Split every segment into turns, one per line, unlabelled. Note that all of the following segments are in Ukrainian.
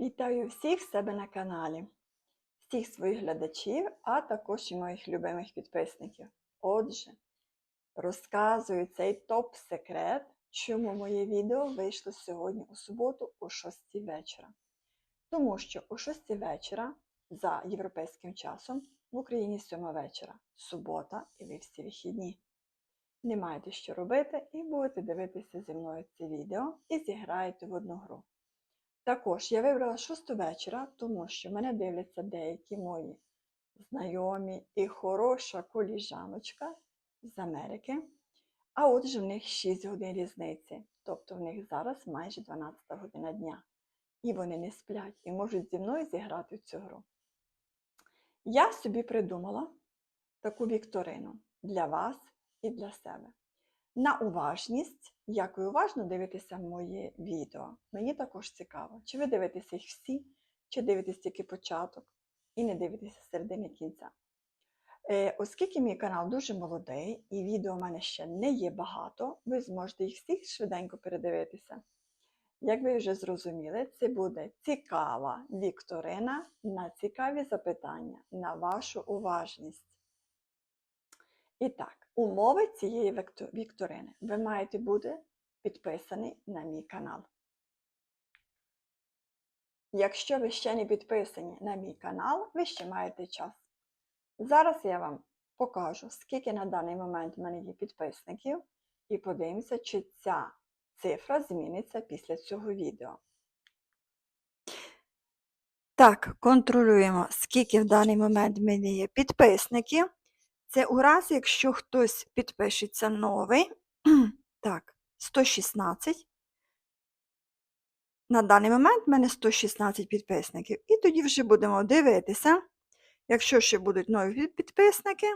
Вітаю всіх в себе на каналі, всіх своїх глядачів, а також і моїх любимих підписників. Отже, розказую цей топ-секрет, чому моє відео вийшло сьогодні у суботу о 6 вечора. Тому що о 6 вечора за європейським часом в Україні 7 вечора, субота і ви всі вихідні. Не маєте що робити і будете дивитися зі мною це відео і зіграєте в одну гру. Також я вибрала 6 вечора, тому що мене дивляться деякі мої знайомі і хороша коліжаночка з Америки. А отже, в них 6 годин різниці, тобто в них зараз майже 12 година дня. І вони не сплять і можуть зі мною зіграти цю гру. Я собі придумала таку вікторину для вас і для себе. На уважність, як ви уважно дивитеся моє відео. Мені також цікаво, чи ви дивитеся їх всі, чи дивитесь тільки початок і не дивитеся середини кінця. Е, оскільки мій канал дуже молодий і відео в мене ще не є багато, ви зможете їх всіх швиденько передивитися. Як ви вже зрозуміли, це буде цікава вікторина на цікаві запитання, на вашу уважність. І так, умови цієї вікторини. Ви маєте бути підписані на мій канал. Якщо ви ще не підписані на мій канал, ви ще маєте час. Зараз я вам покажу, скільки на даний момент в мене є підписників, і подивимося, чи ця цифра зміниться після цього відео. Так, контролюємо, скільки в даний момент в мене є підписників. Це у разі, якщо хтось підпишеться новий. Так, 116. На даний момент в мене 116 підписників. І тоді вже будемо дивитися. Якщо ще будуть нові підписники,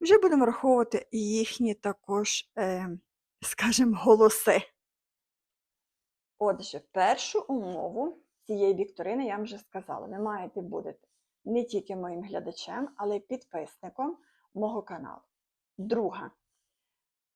вже будемо враховувати їхні також, е, скажімо, голоси. Отже, першу умову цієї вікторини я вам вже сказала. Ви маєте бути не тільки моїм глядачем, але й підписником мого каналу. Друга.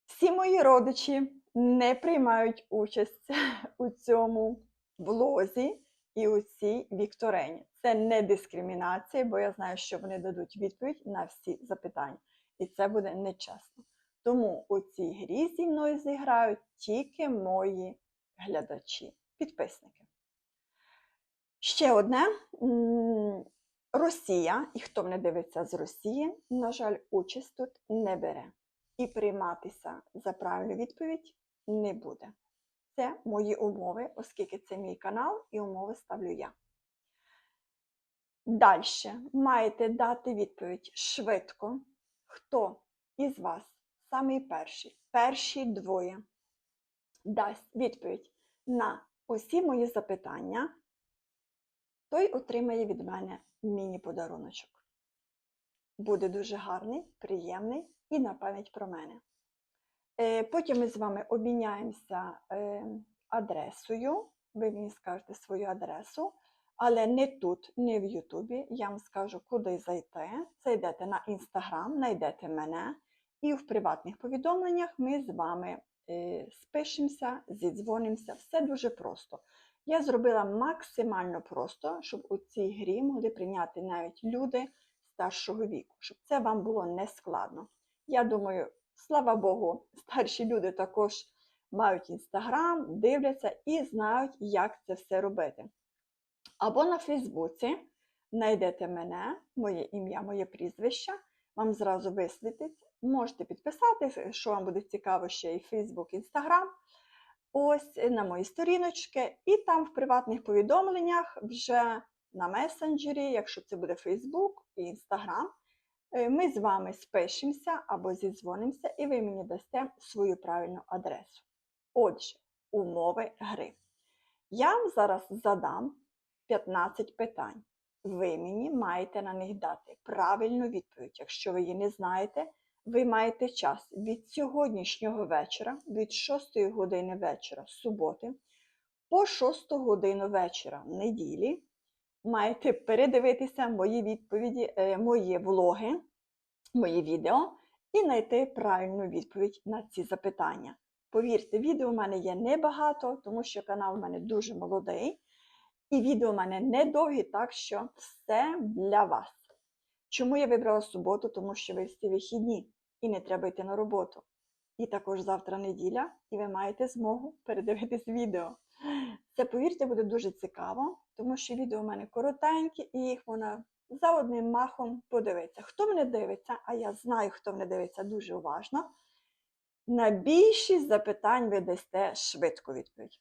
Всі мої родичі не приймають участь у цьому влозі і у цій вікторині. Це не дискримінація, бо я знаю, що вони дадуть відповідь на всі запитання. І це буде нечесно. Тому у цій грі зі мною зіграють тільки мої глядачі, підписники. Ще одне. Росія, і хто мене дивиться з Росії, на жаль, участь тут не бере. І прийматися за правильну відповідь не буде. Це мої умови, оскільки це мій канал, і умови ставлю я. Далі маєте дати відповідь швидко, хто із вас самий перший, перші двоє дасть відповідь на усі мої запитання, той отримає від мене міні-подаруночок. Буде дуже гарний, приємний і на пам'ять про мене. Е, Потім ми з вами обміняємося е, адресою. Ви мені скажете свою адресу, але не тут, не в Ютубі. Я вам скажу, куди зайти. Зайдете на Інстаграм, знайдете мене, і в приватних повідомленнях ми з вами е, спишемося, зідзвонимося. Все дуже просто. Я зробила максимально просто, щоб у цій грі могли прийняти навіть люди старшого віку, щоб це вам було не складно. Я думаю, слава Богу, старші люди також мають інстаграм, дивляться і знають, як це все робити. Або на Фейсбуці знайдете мене, моє ім'я, моє прізвище, вам зразу висвітить. Можете підписати, що вам буде цікаво ще і Фейсбук, Інстаграм ось на мої сторіночки, і там в приватних повідомленнях вже на месенджері, якщо це буде Facebook і е, ми з вами спишемося або зідзвонимося, і ви мені дасте свою правильну адресу. Отже, умови гри. Я вам зараз задам 15 питань. Ви мені маєте на них дати правильну відповідь. Якщо ви її не знаєте, ви маєте час від сьогоднішнього вечора, від 6 години вечора суботи, по 6 годину вечора неділі, маєте передивитися мої відповіді, е, мої влоги, мої відео і знайти правильну відповідь на ці запитання. Повірте, відео в мене є небагато, тому що канал у мене дуже молодий. І відео в мене недовгі, так що все для вас. Чому я вибрала суботу? Тому що ви всі вихідні і не треба йти на роботу. І також завтра неділя, і ви маєте змогу передивитись відео. Це, повірте, буде дуже цікаво, тому що відео у мене коротенькі, і їх можна за одним махом подивитися. Хто мене дивиться, а я знаю, хто мене дивиться дуже уважно. На більшість запитань ви дасте швидко відповідь.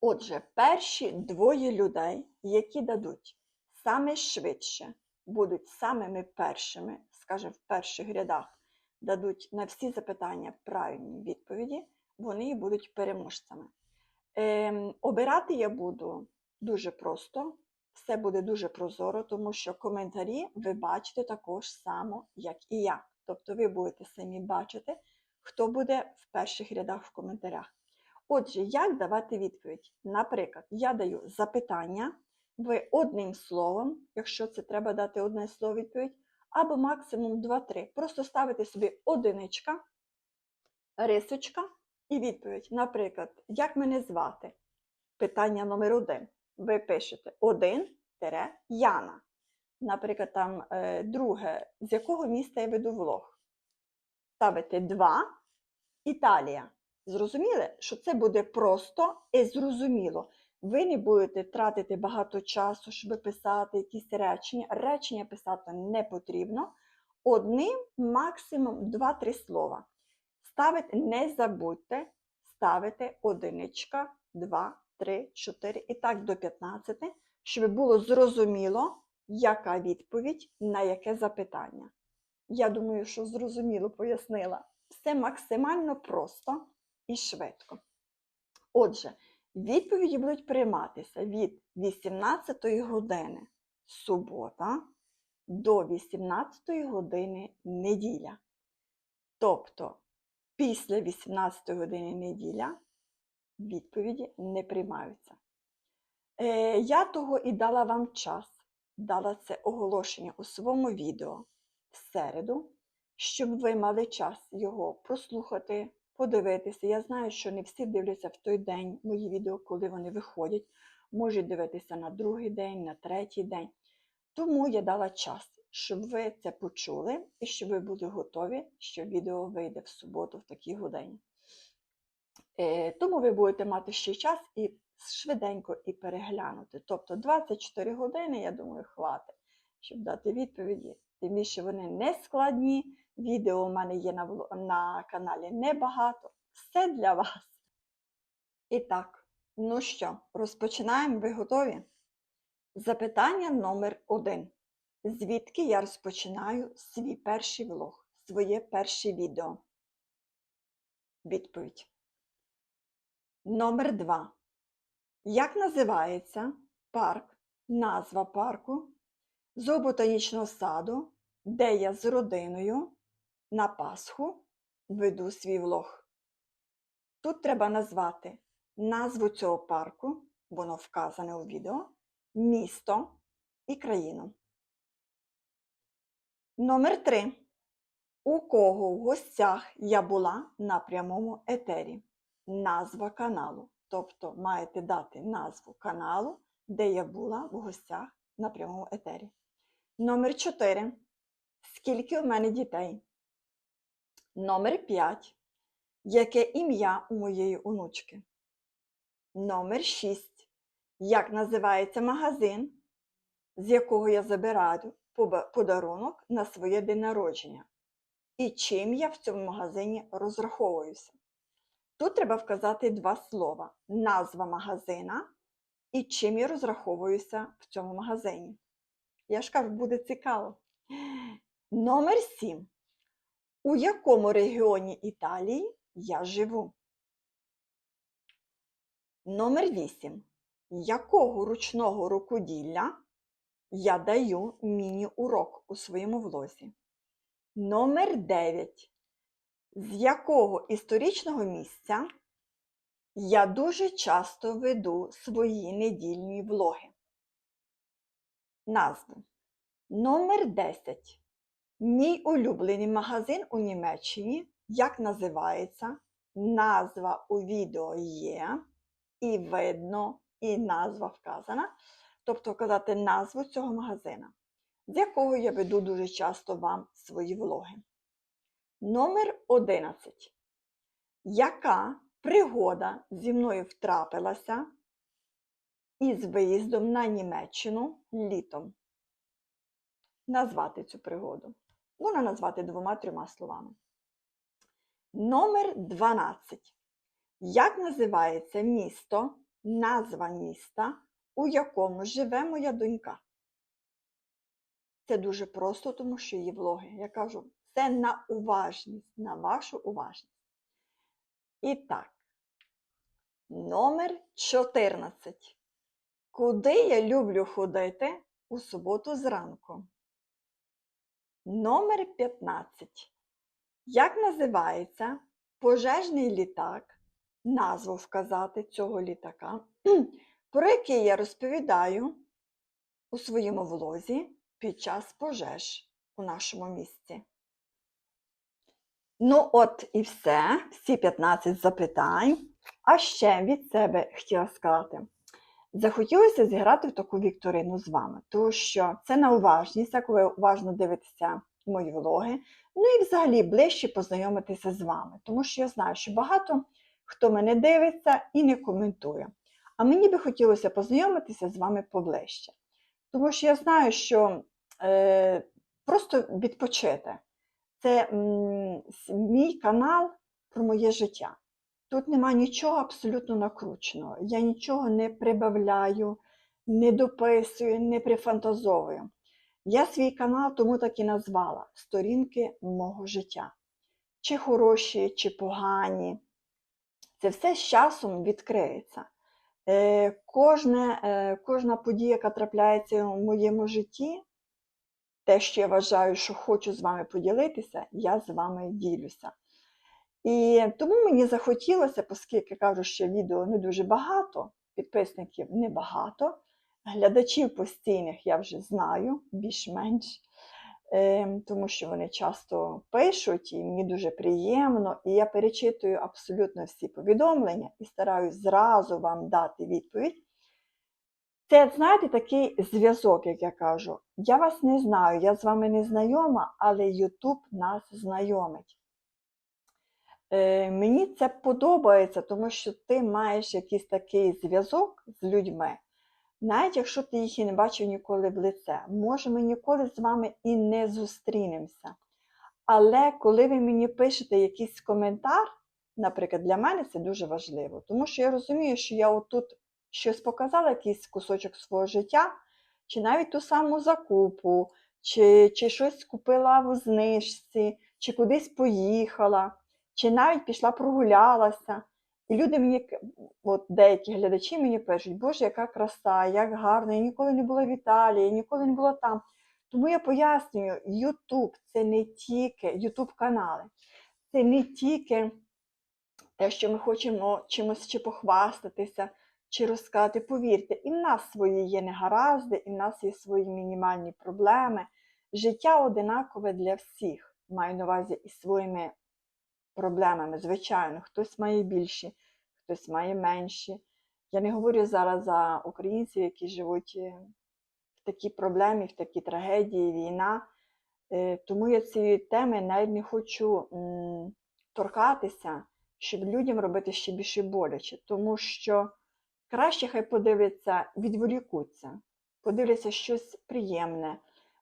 Отже, перші двоє людей, які дадуть саме швидше, будуть самими першими, скажімо, в перших рядах, дадуть на всі запитання правильні відповіді, вони будуть переможцями. Ем, обирати я буду дуже просто, все буде дуже прозоро, тому що коментарі ви бачите також само, як і я. Тобто ви будете самі бачити, хто буде в перших рядах в коментарях. Отже, як давати відповідь? Наприклад, я даю запитання, ви одним словом, якщо це треба дати одне слово відповідь, або максимум 2-3. Просто ставите собі одиничка, рисочка і відповідь. Наприклад, як мене звати? Питання номер один. Ви пишете 1 Яна. Наприклад, там е, друге, з якого міста я веду влог. Ставите 2 Італія. Зрозуміли, що це буде просто і зрозуміло. Ви не будете тратити багато часу, щоб писати якісь речення. Речення писати не потрібно. Одним, максимум 2-3 слова. Ставити, не забудьте, ставити одиничка, 2, 3, 4 і так до 15, щоб було зрозуміло, яка відповідь на яке запитання. Я думаю, що зрозуміло пояснила. Все максимально просто і швидко. Отже, відповіді будуть прийматися від 18 години субота до 18 години неділя. Тобто, після 18 години неділя відповіді не приймаються. Е, я того і дала вам час, дала це оголошення у своєму відео в середу, щоб ви мали час його прослухати, подивитися. Я знаю, що не всі дивляться в той день мої відео, коли вони виходять. Можуть дивитися на другий день, на третій день. Тому я дала час, щоб ви це почули і щоб ви були готові, що відео вийде в суботу в такій годині. Е, Тому ви будете мати ще час і швиденько і переглянути. Тобто 24 години, я думаю, хватить, щоб дати відповіді. Тим більше вони не складні. Відео у мене є на, на каналі небагато. Все для вас. І так, ну що, розпочинаємо. Ви готові? Запитання номер один. Звідки я розпочинаю свій перший влог, своє перше відео? Відповідь. Номер два. Як називається парк, назва парку, зооботанічного саду, де я з родиною на Пасху веду свій влог? Тут треба назвати назву цього парку, воно вказане у відео, місто і країну. Номер 3. У кого в гостях я була на прямому етері? Назва каналу. Тобто маєте дати назву каналу, де я була в гостях на прямому етері. Номер 4. Скільки у мене дітей? Номер 5. Яке ім'я у моєї онучки? Номер 6. Як називається магазин, з якого я забираю подарунок на своє день народження? І чим я в цьому магазині розраховуюся? Тут треба вказати два слова: назва магазина і чим я розраховуюся в цьому магазині. Я ж кажу, буде цікаво. Номер 7. У якому регіоні Італії я живу? Номер 8. Якого ручного рукоділля я даю міні-урок у своєму влозі? Номер 9. З якого історичного місця я дуже часто веду свої недільні влоги? Назву. Номер 10. Мій улюблений магазин у Німеччині. Як називається? Назва у відео є і видно і назва вказана, тобто вказати назву цього магазина, з якого я веду дуже часто вам свої влоги. Номер 11. Яка пригода зі мною втрапилася із виїздом на Німеччину літом? Назвати цю пригоду. Можна назвати двома-трьома словами. Номер 12. Як називається місто, назва міста, у якому живе моя донька? Це дуже просто, тому що її влоги. Я кажу, це на уважність, на вашу уважність. І так, номер 14. Куди я люблю ходити у суботу зранку? Номер 15. Як називається пожежний літак, назву вказати цього літака, про який я розповідаю у своєму влозі під час пожеж у нашому місті? Ну, от і все, всі 15 запитань. А ще від себе хотіла сказати. Захотілося зіграти в таку вікторину з вами, тому що це на уважність, як ви уважно дивитеся мої влоги. Ну і взагалі ближче познайомитися з вами, тому що я знаю, що багато хто мене дивиться і не коментує. А мені би хотілося познайомитися з вами поближче. Тому що я знаю, що е, просто відпочити. Це м, мій канал про моє життя. Тут нема нічого абсолютно накрученого. Я нічого не прибавляю, не дописую, не прифантазовую. Я свій канал тому так і назвала Сторінки мого життя. Чи хороші, чи погані. Це все з часом відкриється. Е, кожне, е, кожна подія, яка трапляється в моєму житті, те, що я вважаю, що хочу з вами поділитися, я з вами ділюся. І тому мені захотілося, оскільки кажу, що відео не дуже багато, підписників небагато, глядачів постійних я вже знаю, більш-менш, е, тому що вони часто пишуть, і мені дуже приємно, і я перечитую абсолютно всі повідомлення і стараюсь зразу вам дати відповідь. Це, знаєте, такий зв'язок, як я кажу. Я вас не знаю, я з вами не знайома, але YouTube нас знайомить. Е, мені це подобається, тому що ти маєш якийсь такий зв'язок з людьми, навіть якщо ти їх і не бачив ніколи в лице. Може, ми ніколи з вами і не зустрінемося. Але коли ви мені пишете якийсь коментар, наприклад, для мене це дуже важливо, тому що я розумію, що я отут щось показала, якийсь кусочок свого життя, чи навіть ту саму закупу, чи, чи щось купила в знижці, чи кудись поїхала, чи навіть пішла прогулялася. І люди мені, от деякі глядачі мені пишуть, Боже, яка краса, як гарно, я ніколи не була в Італії, я ніколи не була там. Тому я пояснюю, YouTube це не тільки YouTube канали, це не тільки те, що ми хочемо чимось чи похвастатися, чи розказати. Повірте, і в нас свої є негаразди, і в нас є свої мінімальні проблеми. Життя одинакове для всіх. Маю на увазі із своїми проблемами. Звичайно, хтось має більші, хтось має менші. Я не говорю зараз за українців, які живуть е, в такій проблемі, в такій трагедії, війна. Е, Тому я цієї теми навіть не хочу торкатися, щоб людям робити ще більше боляче. Тому що краще хай подивляться, відволікуться, подивляться щось приємне.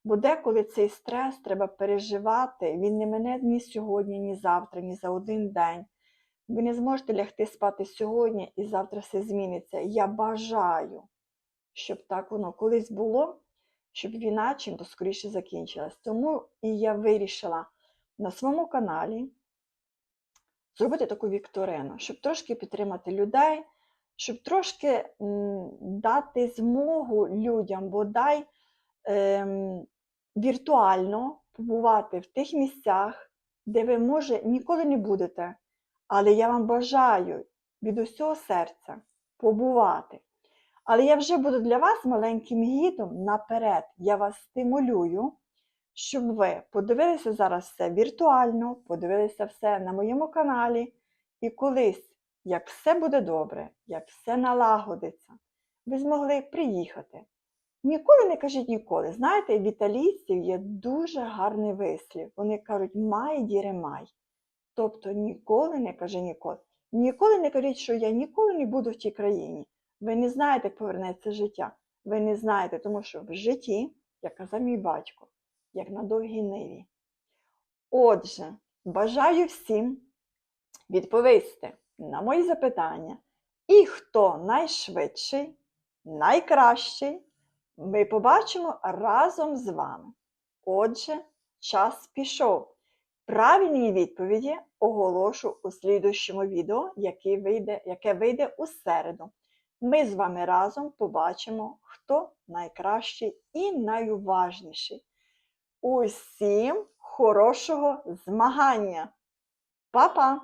Бо деколи цей стрес треба переживати, він не мене ні сьогодні, ні завтра, ні за один день. Ви не зможете лягти спати сьогодні і завтра все зміниться. Я бажаю, щоб так воно колись було, щоб війна чим скоріше закінчилась. Тому і я вирішила на своєму каналі зробити таку вікторину, щоб трошки підтримати людей, щоб трошки дати змогу людям, бодай ем, віртуально побувати в тих місцях, де ви, може, ніколи не будете. Але я вам бажаю від усього серця побувати. Але я вже буду для вас маленьким гідом наперед. Я вас стимулюю, щоб ви подивилися зараз все віртуально, подивилися все на моєму каналі. І колись, як все буде добре, як все налагодиться, ви змогли приїхати. Ніколи не кажіть ніколи. Знаєте, в італійців є дуже гарний вислів. Вони кажуть май діре май. Тобто ніколи не кажи ніколи. Ніколи не кажіть, що я ніколи не буду в тій країні. Ви не знаєте, як повернеться життя. Ви не знаєте, тому що в житті, як казав мій батько, як на довгій ниві. Отже, бажаю всім відповісти на мої запитання. І хто найшвидший, найкращий, ми побачимо разом з вами. Отже, час пішов. Правильні відповіді оголошу у слідущому відео, яке вийде, яке вийде у середу. Ми з вами разом побачимо, хто найкращий і найуважніший. Усім хорошого змагання! Па-па!